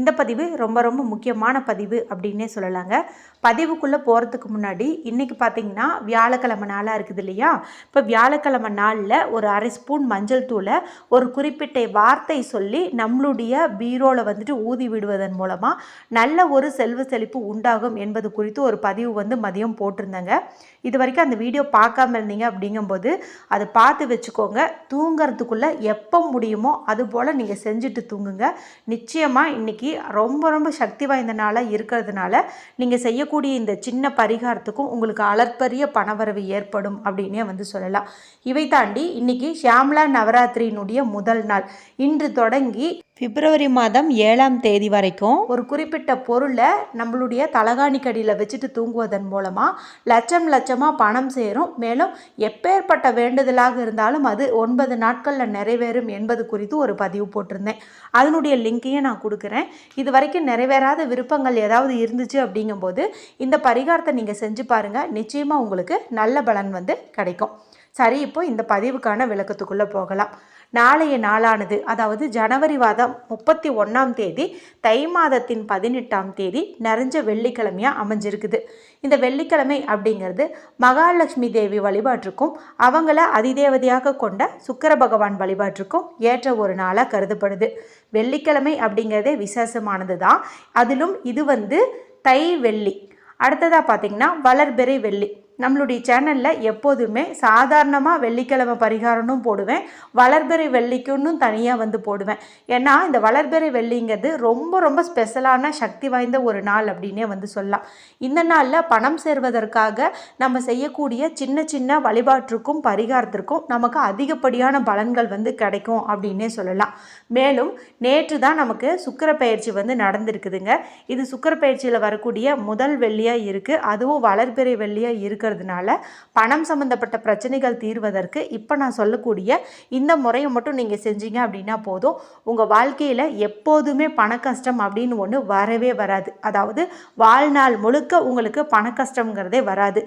இந்த பதிவு ரொம்ப ரொம்ப முக்கியமான பதிவு அப்படின்னே சொல்லலாங்க. பதிவுக்குள்ளே போகிறதுக்கு முன்னாடி இன்றைக்கி பார்த்தீங்கன்னா வியாழக்கிழமை நாளாக இருக்குது இல்லையா? இப்போ வியாழக்கிழமை நாளில் ஒரு அரை ஸ்பூன் மஞ்சள் தூளை ஒரு குறிப்பிட்ட வார்த்தை சொல்லி நம்மளுடைய பீரோவில் வந்துட்டு ஊதி விடுவதன் மூலமாக நல்ல ஒரு செல்வ செழிப்பு உண்டாகும் என்பது குறித்து ஒரு பதிவு வந்து மதியம் போட்டிருந்தேங்க. இது வரைக்கும் அந்த வீடியோ பார்க்காம இருந்தீங்க அப்படிங்கும்போது அதை பார்த்து வச்சுக்கோங்க. தூங்கிறதுக்குள்ளே எப்போ முடியுமோ அதுபோல் நீங்கள் செஞ்சுட்டு தூங்குங்க. நிச்சயமாக இன்றைக்கி ரொம்ப ரொம்ப சக்தி வாய்ந்த நாளாக இருக்கிறதுனால நீங்கள் செய்யக்கூடிய இந்த சின்ன பரிகாரத்துக்கும் உங்களுக்கு அளற்பரிய பணவரவு ஏற்படும் அப்படின்னே வந்து சொல்லலாம். இவை தாண்டி இன்னைக்கு ஷியாம்லா நவராத்திரியினுடைய முதல் நாள். இன்று தொடங்கி பிப்ரவரி மாதம் ஏழாம் தேதி வரைக்கும் ஒரு குறிப்பிட்ட பொருளை நம்மளுடைய தலகாணிக்கடியில் வச்சுட்டு தூங்குவதன் மூலமாக லட்சம் லட்சமாக பணம் சேரும். மேலும் எப்பேற்பட்ட வேண்டுதலாக இருந்தாலும் அது ஒன்பது நாட்களில் நிறைவேறும் என்பது குறித்து ஒரு பதிவு போட்டிருந்தேன். அதனுடைய லிங்கையும் நான் கொடுக்குறேன். இது வரைக்கும் நிறைவேறாத விருப்பங்கள் ஏதாவது இருந்துச்சு அப்படிங்கும்போது இந்த பரிகாரத்தை நீங்கள் செஞ்சு பாருங்கள் நிச்சயமாக உங்களுக்கு நல்ல பலன் வந்து கிடைக்கும். சரி இப்போ இந்த பதிவுக்கான விளக்கத்துக்குள்ளே போகலாம். நாளைய நாளானது அதாவது ஜனவரி மாதம் முப்பத்தி ஒன்றாம் தேதி தை மாதத்தின் பதினெட்டாம் தேதி நிறைஞ்ச வெள்ளிக்கிழமையாக அமைஞ்சிருக்குது. இந்த வெள்ளிக்கிழமை அப்படிங்கிறது மகாலட்சுமி தேவி வழிபாட்டுக்கும் அவங்கள அதிதேவதையாக கொண்ட சுக்கர பகவான் வழிபாட்டுக்கும் ஏற்ற ஒரு நாளாக கருதப்படுது. வெள்ளிக்கிழமை அப்படிங்கிறதே விசேஷமானது தான் அதிலும் இது வந்து தை வெள்ளி. அடுத்ததாக பார்த்திங்கன்னா வளர்பிறை வெள்ளி. நம்மளுடைய சேனலில் எப்போதுமே சாதாரணமாக வெள்ளிக்கிழமை பரிகாரமும் போடுவேன். வளர்பிறை வெள்ளிக்குன்னு தனியாக வந்து போடுவேன். ஏன்னா இந்த வளர்பிறை வெள்ளிங்கிறது ரொம்ப ரொம்ப ஸ்பெஷலான சக்தி வாய்ந்த ஒரு நாள் அப்படின்னே வந்து சொல்லலாம். இந்த நாளில் பணம் சேர்வதற்காக நம்ம செய்யக்கூடிய சின்ன சின்ன வழிபாட்டிற்கும் பரிகாரத்திற்கும் நமக்கு அதிகப்படியான பலன்கள் வந்து கிடைக்கும் அப்படின்னே சொல்லலாம். மேலும் நேற்று தான் நமக்கு சுக்கர பயிற்சி வந்து நடந்திருக்குதுங்க. இது சுக்கர பயிற்சியில் வரக்கூடிய முதல் வெள்ளியாக இருக்குது அதுவும் வளர்பிறை வெள்ளியாக இருக்குது இருக்கிறதுனால பணம் சம்மந்தப்பட்ட பிரச்சனைகள் தீர்வதற்கு இப்போ நான் சொல்லக்கூடிய இந்த முறையை மட்டும் நீங்கள் செஞ்சீங்க அப்படின்னா போதும். உங்கள் வாழ்க்கையில் எப்போதுமே பண கஷ்டம் அப்படின்னு ஒன்று வரவே வராது. அதாவது வாழ்நாள் முழுக்க உங்களுக்கு பண கஷ்டங்கிறதே வராது.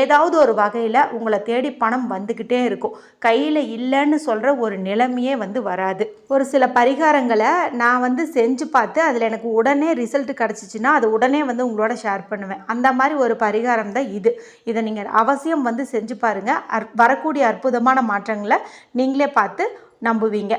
ஏதாவது ஒரு வகையில் உங்களை தேடி பணம் வந்துக்கிட்டே இருக்கும். கையில் இல்லைன்னு சொல்கிற ஒரு நிலைமையே வந்து வராது. ஒரு சில பரிகாரங்களை நான் வந்து செஞ்சு பார்த்து அதில் எனக்கு உடனே ரிசல்ட் கிடச்சிச்சின்னா அது உடனே வந்து உங்களோட ஷேர் பண்ணுவேன். அந்த மாதிரி ஒரு பரிகாரம் தான் இது. இதை நீங்கள் அவசியம் வந்து செஞ்சு பாருங்கள் அற் வரக்கூடிய அற்புதமான மாற்றங்களை நீங்களே பார்த்து நம்புவீங்க.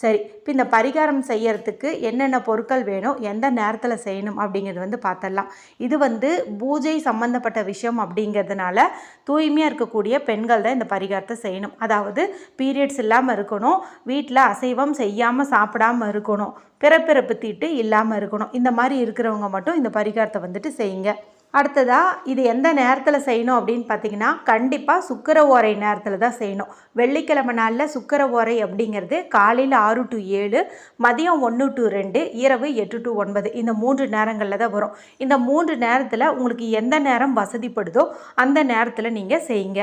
சரி இப்போ இந்த பரிகாரம் செய்யறதுக்கு என்னென்ன பொருட்கள் வேணும் எந்த நேரத்தில் செய்யணும் அப்படிங்கிறது வந்து பார்த்தரலாம் இது வந்து பூஜை சம்மந்தப்பட்ட விஷயம் அப்படிங்கிறதுனால தூய்மையாக இருக்கக்கூடிய பெண்கள் தான் இந்த பரிகாரத்தை செய்யணும். அதாவது பீரியட்ஸ் இல்லாமல் இருக்கணும் வீட்டில் அசைவம் செய்யாமல் சாப்பிடாமல் இருக்கணும் பிறப்பிறப்பு தீட்டு இல்லாமல் இருக்கணும். இந்த மாதிரி இருக்கிறவங்க மட்டும் இந்த பரிகாரத்தை வந்துட்டு செய்யுங்க. அடுத்ததாக இது எந்த நேரத்தில் செய்யணும் அப்படின்னு பார்த்தீங்கன்னா கண்டிப்பாக சுக்கர ஓரை நேரத்தில் தான் செய்யணும். வெள்ளிக்கிழமை நாளில் சுக்கர ஓரை அப்படிங்கிறது காலையில் ஆறு டு ஏழு மதியம் ஒன்று டு ரெண்டு இரவு எட்டு டு ஒன்பது. இந்த மூன்று நேரங்களில் தான் வரும். இந்த மூன்று நேரத்தில் உங்களுக்கு எந்த நேரம் வசதிப்படுதோ அந்த நேரத்தில் நீங்கள் செய்யுங்க.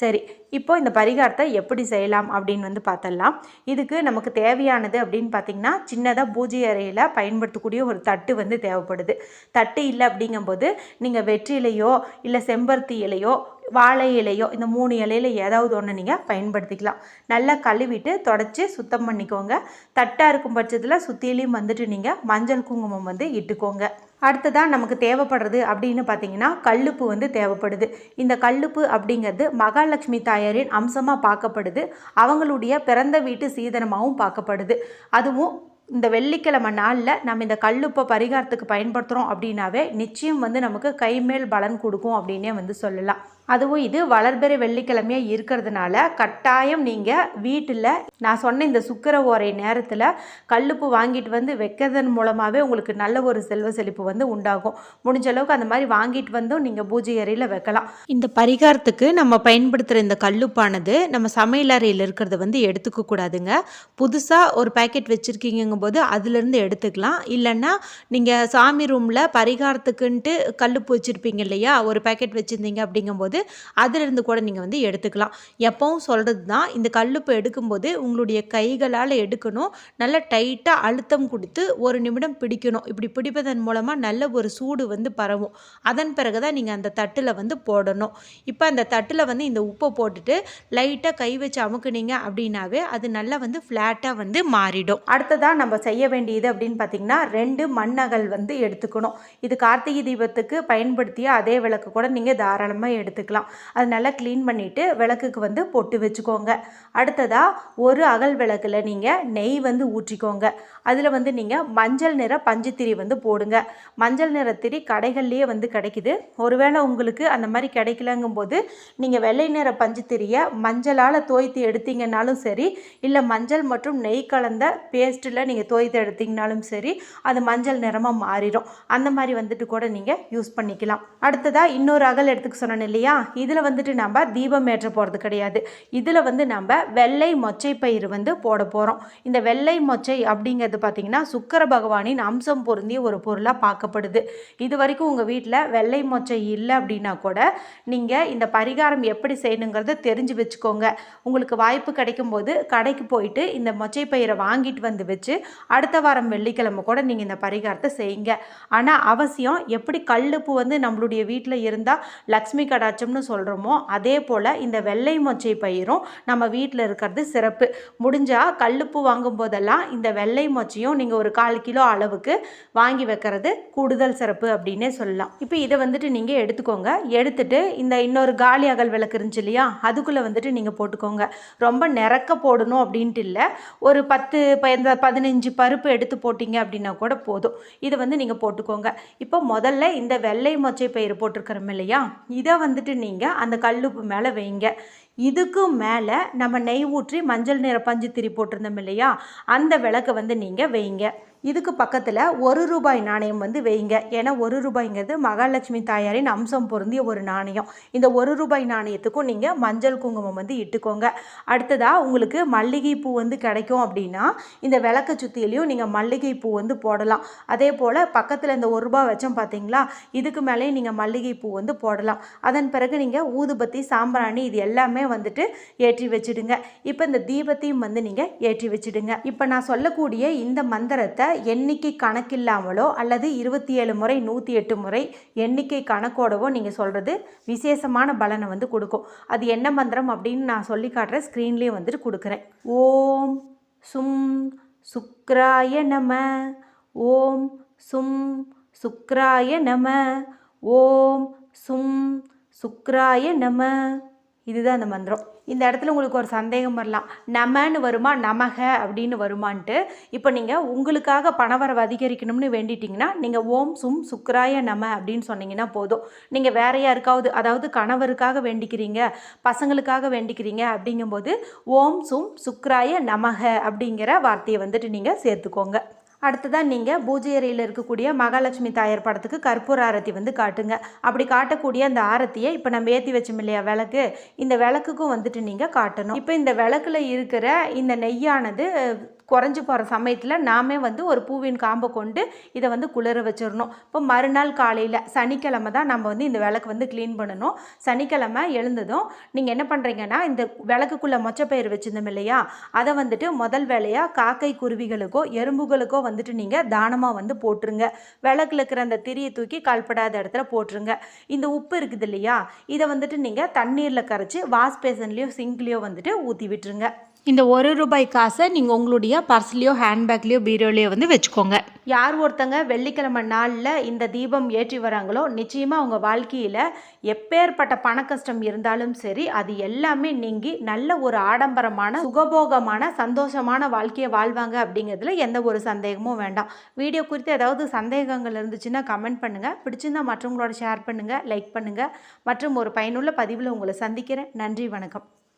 சரி இப்போ இந்த பரிகாரத்தை எப்படி செய்யலாம் அப்படின்னு வந்து பார்த்தலாம் இதுக்கு நமக்கு தேவையானது அப்படின்னு பார்த்திங்கன்னா சின்னதாக பூஜை அறையில் பயன்படுத்தக்கூடிய ஒரு தட்டு வந்து தேவைப்படுது. தட்டு இல்லை அப்படிங்கும்போது நீங்கள் வெற்றிலையோ இல்லை செம்பருத்தி இலையோ வாழை இலையோ இந்த மூணு இலையில ஏதாவது ஒன்று நீங்கள் பயன்படுத்திக்கலாம். நல்லா கழுவிட்டு தொடச்சி சுத்தம் பண்ணிக்கோங்க. தட்டாக இருக்கும் பட்சத்தில் சுற்றிலையும் வந்துட்டு நீங்கள் மஞ்சள் குங்குமம் வந்து இட்டுக்கோங்க. அடுத்ததாக நமக்கு தேவைப்படுறது அப்படின்னு பார்த்தீங்கன்னா கல்லுப்பு வந்து தேவைப்படுது. இந்த கல்லுப்பு அப்படிங்கிறது மகாலட்சுமி தாயாரின் அம்சமாக பார்க்கப்படுது. அவங்களுடைய பிறந்த வீட்டு சீதனமாகவும் பார்க்கப்படுது. அதுவும் இந்த வெள்ளிக்கிழமை நாளில் நம்ம இந்த கல்லுப்பை பரிகாரத்துக்கு பயன்படுத்துகிறோம் அப்படின்னாவே நிச்சயம் வந்து நமக்கு கைமேல் பலன் கொடுக்கும் அப்படின்னே வந்து சொல்லலாம். அதுவும் இது வளர்பிறை வெள்ளிக்கிழமையாக இருக்கிறதுனால கட்டாயம் நீங்கள் வீட்டில் நான் சொன்ன இந்த சுக்கர ஓரை நேரத்தில் கல்லுப்பு வாங்கிட்டு வந்து வைக்கிறதன் மூலமாகவே உங்களுக்கு நல்ல ஒரு செல்வ செழிப்பு வந்து உண்டாகும். முடிஞ்ச அளவுக்கு அந்த மாதிரி வாங்கிட்டு வந்தும் நீங்கள் பூஜை அறையில் வைக்கலாம். இந்த பரிகாரத்துக்கு நம்ம பயன்படுத்துகிற இந்த கல்லுப்பானது நம்ம சமையல் அறையில் இருக்கிறத வந்து எடுத்துக்க கூடாதுங்க. புதுசாக ஒரு பேக்கெட் வச்சுருக்கீங்கும் போது அதுலேருந்து எடுத்துக்கலாம். இல்லைன்னா நீங்கள் சாமி ரூமில் பரிகாரத்துக்குன்ட்டு கல்லுப்பு வச்சுருப்பீங்க இல்லையா? ஒரு பேக்கெட் வச்சுருந்தீங்க அப்படிங்கும்போது அதிலிருந்து கூட நீங்கள் வந்து எடுத்துக்கலாம். எப்பவும் சொல்கிறது தான் இந்த கல்லுப்பு எடுக்கும்போது உங்களுடைய கைகளால் எடுக்கணும். நல்லா டைட்டாக அழுத்தம் கொடுத்து ஒரு நிமிடம் பிடிக்கணும். இப்படி பிடிப்பதன் மூலமாக நல்ல ஒரு சூடு வந்து பரவும். அதன் பிறகு தான் நீங்கள் அந்த தட்டில் வந்து போடணும். இப்போ அந்த தட்டில் வந்து இந்த உப்பை போட்டுட்டு லைட்டாக கை வச்சு அமுக்குனீங்க அப்படின்னாவே அது நல்லா வந்து ஃப்ளாட்டாக வந்து மாறிடும். அடுத்ததாக நம்ம செய்ய வேண்டியது அப்படின்னு பார்த்தீங்கன்னா ரெண்டு மண்ணகல் வந்து எடுத்துக்கணும். இது கார்த்திகை தீபத்துக்கு பயன்படுத்திய அதே விளக்கு கூட நீங்கள் தாராளமாக எடுத்துக்கலாம். அது நல்லா க்ளீன் பண்ணிவிட்டு விளக்குக்கு வந்து பொட்டு வச்சுக்கோங்க. அடுத்ததாக ஒரு அகல் விளக்கில் நீங்கள் நெய் வந்து ஊற்றிக்கோங்க. அதில் வந்து நீங்கள் மஞ்சள் நிற பஞ்சுத்திரி வந்து போடுங்க. மஞ்சள் நிற திரி கடைகள்லேயே வந்து கிடைக்குது. ஒருவேளை உங்களுக்கு அந்த மாதிரி கிடைக்கலங்கும் போது நீங்கள் வெள்ளை நிற பஞ்சுத்திரியை மஞ்சளால் தோய்த்து எடுத்தீங்கன்னாலும் சரி இல்லை மஞ்சள் மற்றும் நெய் கலந்த பேஸ்ட்டில் நீங்கள் தோய்த்து எடுத்தீங்கனாலும் சரி அது மஞ்சள் நிறமாக மாறிடும். அந்த மாதிரி வந்துட்டு கூட நீங்கள் யூஸ் பண்ணிக்கலாம். அடுத்ததாக இன்னொரு அகல் எடுத்துக்க சொன்னேன் இல்லையா? இதில் வந்துட்டு நம்ம தீபம் ஏற்ற போகிறது கிடையாது. இதில் வந்து நம்ம வெள்ளை மொச்சை பயிர் வந்து போட போகிறோம் இந்த வெள்ளை மொச்சை அப்படிங்கிறது பார்த்திங்கன்னா சுக்கர பகவானின் அம்சம் பொருந்திய ஒரு பொருளாக பார்க்கப்படுது. இது வரைக்கும் உங்கள் வீட்டில் வெள்ளை மொச்சை இல்லை அப்படின்னா கூட நீங்கள் இந்த பரிகாரம் எப்படி செய்யணுங்கிறத தெரிஞ்சு வச்சுக்கோங்க. உங்களுக்கு வாய்ப்பு கிடைக்கும் போது கடைக்கு போயிட்டு இந்த மொச்சை பயிரை வாங்கிட்டு வந்து வச்சு அடுத்த வாரம் வெள்ளிக்கிழமை கூட நீங்கள் இந்த பரிகாரத்தை செய்யுங்க. ஆனால் அவசியம் எப்படி கல்லுப்பு வந்து நம்மளுடைய வீட்டில் இருந்தால் லக்ஷ்மி கடாச்சம்னு சொல்கிறோமோ அதே போல் இந்த வெள்ளை மொச்சை பயிரும் நம்ம வீட்டில் இருக்கிறது சிறப்பு. முடிஞ்சால் கல்லுப்பு வாங்கும் போதெல்லாம் இந்த வெள்ளை மொச்சையும் நீங்கள் ஒரு கால் கிலோ அளவுக்கு வாங்கி வைக்கிறது கூடுதல் சிறப்பு அப்படின்னே சொல்லலாம். இப்போ இதை வந்துட்டு நீங்கள் எடுத்துக்கோங்க. எடுத்துட்டு இந்த இன்னொரு காலி அகல் விளக்கு இருந்துச்சு இல்லையா அதுக்குள்ளே வந்துட்டு நீங்கள் போட்டுக்கோங்க. ரொம்ப நிறக்க போடணும் அப்படின்ட்டு இல்லை ஒரு பத்து ப- இந்த பதினஞ்சு பருப்பு எடுத்து போட்டிங்க அப்படின்னா கூட போதும். இதை வந்து நீங்கள் போட்டுக்கோங்க. இப்போ முதல்ல இந்த வெள்ளை மொச்சை பயிர் போட்டிருக்கிறோம் இல்லையா இதை வந்துட்டு நீங்கள் அந்த கல்லுப்பு மேலே வைங்க. இதுக்கும் மேலே நம்ம நெய் ஊற்றி மஞ்சள் நிற பஞ்சு திரி போட்டிருந்தோம் இல்லையா? அந்த விளக்கை வந்து நீங்கள் வைங்க. இதுக்கு பக்கத்தில் ஒரு ரூபாய் நாணயம் வந்து வைங்க. ஏன்னா ஒரு ரூபாய்ங்கிறது மகாலட்சுமி தாயாரின் அம்சம் பொருந்திய ஒரு நாணயம். இந்த ஒரு ரூபாய் நாணயத்துக்கும் நீங்கள் மஞ்சள் குங்குமம் வந்து இட்டுக்கோங்க. அடுத்ததாக உங்களுக்கு மல்லிகை பூ வந்து கிடைக்கும் அப்படின்னா இந்த விளக்க சுத்தியிலையும் நீங்கள் மல்லிகை பூ வந்து போடலாம். அதே போல் பக்கத்தில் இந்த ஒரு ரூபாய் வச்சோம் பார்த்தீங்களா இதுக்கு மேலேயும் நீங்கள் மல்லிகை பூ வந்து போடலாம். அதன் பிறகு நீங்கள் ஊதுபத்தி சாம்பிராணி இது எல்லாமே வந்துட்டு ஏற்றி வச்சிடுங்க. இப்போ இந்த தீபத்தையும் வந்து நீங்கள் ஏற்றி வச்சிடுங்க. இப்போ நான் சொல்லக்கூடிய இந்த மந்திரத்தை எண்ணிக்கை கணக்கில்லாமலோ அல்லது இருபத்தி ஏழு முறை நூற்றி எட்டு முறை எண்ணிக்கை கணக்கோடவோ நீங்கள் சொல்கிறது விசேஷமான பலனை வந்து கொடுக்கும். அது என்ன மந்திரம் அப்படின்னு நான் சொல்லி காட்டுறேன் ஸ்க்ரீன்லேயே வந்துட்டு கொடுக்குறேன். ஓம் சும் சுக்ராய நம ஓம் சும் சுக்ராய நம ஓம் சும் சுக்ராய நம. இதுதான் அந்த மந்திரம். இந்த இடத்துல உங்களுக்கு ஒரு சந்தேகம் வரலாம். நமன்னு வருமா? நமக அப்படின்னு வருமான்ட்டு. இப்போ நீங்கள் உங்களுக்காக பணவரவு அதிகரிக்கணும்னு வேண்டிட்டிங்கன்னா நீங்கள் ஓம் சும் சுக்ராய நம அப்படின்னு சொன்னீங்கன்னா போதும். நீங்கள் வேற யாருக்காவது அதாவது கணவருக்காக வேண்டிக்கிறீங்க பசங்களுக்காக வேண்டிக்கிறீங்க அப்படிங்கும்போது ஓம் சும் சுக்ராய நமக அப்படிங்கிற வார்த்தையை வந்துட்டு நீங்கள் சேர்த்துக்கோங்க. அடுத்ததாக நீங்கள் பூஜை அறையில் இருக்கக்கூடிய மகாலட்சுமி தாயார் படத்துக்கு கற்பூர ஆரத்தி வந்து காட்டுங்க. அப்படி காட்டக்கூடிய அந்த ஆரத்தியை இப்போ நம்ம ஏற்றி வச்சோம் இல்லையா விளக்கு? இந்த விளக்குக்கும் வந்துட்டு நீங்கள் காட்டணும். இப்போ இந்த விளக்குல இருக்கிற இந்த நெய்யானது குறைஞ்சி போகிற சமயத்தில் நாமே வந்து ஒரு பூவின் காம்பை கொண்டு இதை வந்து குளிர வச்சிடணும். இப்போ மறுநாள் காலையில் சனிக்கிழமை தான் நம்ம வந்து இந்த விளக்கு வந்து க்ளீன் பண்ணணும். சனிக்கிழமை எழுந்ததும் நீங்கள் என்ன பண்ணுறீங்கன்னா இந்த விளக்குக்குள்ளே மொச்சப்பயிர் வச்சுருந்தோம் இல்லையா? அதை வந்துட்டு முதல் வேலையாக காக்கை குருவிகளுக்கோ எறும்புகளுக்கோ வந்துட்டு நீங்கள் தானமாக வந்து போட்டுருங்க. விளக்குல இருக்கிற அந்த திரியை தூக்கி கால்படாத இடத்துல போட்டுருங்க. இந்த உப்பு இருக்குது இல்லையா? இதை வந்துட்டு நீங்கள் தண்ணீரில் கரைச்சி வாஷ் பேசன்லேயோ சிங்க்லேயோ வந்துட்டு ஊற்றி விட்டுருங்க. இந்த ஒரு ரூபாய் காசை நீங்கள் உங்களுடைய பர்ஸ்லேயோ ஹேண்ட்பேக்லேயோ பீரோலையோ வந்து வச்சுக்கோங்க. யார் ஒருத்தங்க வெள்ளிக்கிழமை நாளில் இந்த தீபம் ஏற்றி வராங்களோ நிச்சயமாக அவங்க வாழ்க்கையில் எப்பேற்பட்ட பண கஷ்டம் இருந்தாலும் சரி அது எல்லாமே நீங்கி நல்ல ஒரு ஆடம்பரமான சுகபோகமான சந்தோஷமான வாழ்க்கையை வாழ்வாங்க அப்படிங்கிறதுல எந்த ஒரு சந்தேகமும் வேண்டாம். வீடியோ குறித்து ஏதாவது சந்தேகங்கள் இருந்துச்சுன்னா கமெண்ட் பண்ணுங்கள் பிடிச்சிருந்தா மற்றவங்களோட ஷேர் பண்ணுங்கள் லைக் பண்ணுங்கள் மற்றும் ஒரு பயனுள்ள பதிவில் உங்களை சந்திக்கிறேன். நன்றி வணக்கம்.